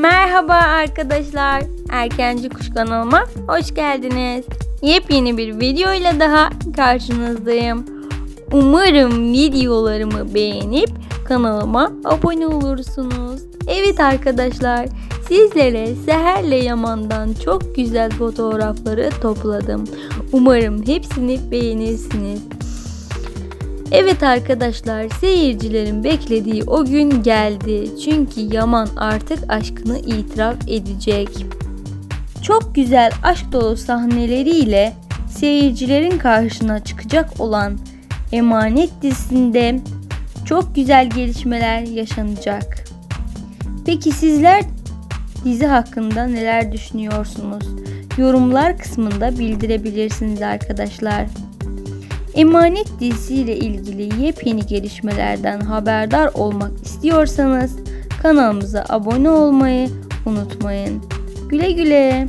Merhaba arkadaşlar. Erkenci Kuş kanalıma hoş geldiniz. Yepyeni bir video ile daha karşınızdayım. Umarım videolarımı beğenip kanalıma abone olursunuz. Evet arkadaşlar, sizlere Seher'le Yaman'dan çok güzel fotoğrafları topladım. Umarım hepsini beğenirsiniz. Evet arkadaşlar seyircilerin beklediği o gün geldi. Çünkü Yaman artık aşkını itiraf edecek. Çok güzel aşk dolu sahneleriyle seyircilerin karşısına çıkacak olan Emanet dizisinde çok güzel gelişmeler yaşanacak. Peki sizler dizi hakkında neler düşünüyorsunuz? Yorumlar kısmında bildirebilirsiniz arkadaşlar. Emanet dizisiyle ilgili yepyeni gelişmelerden haberdar olmak istiyorsanız kanalımıza abone olmayı unutmayın. Güle güle.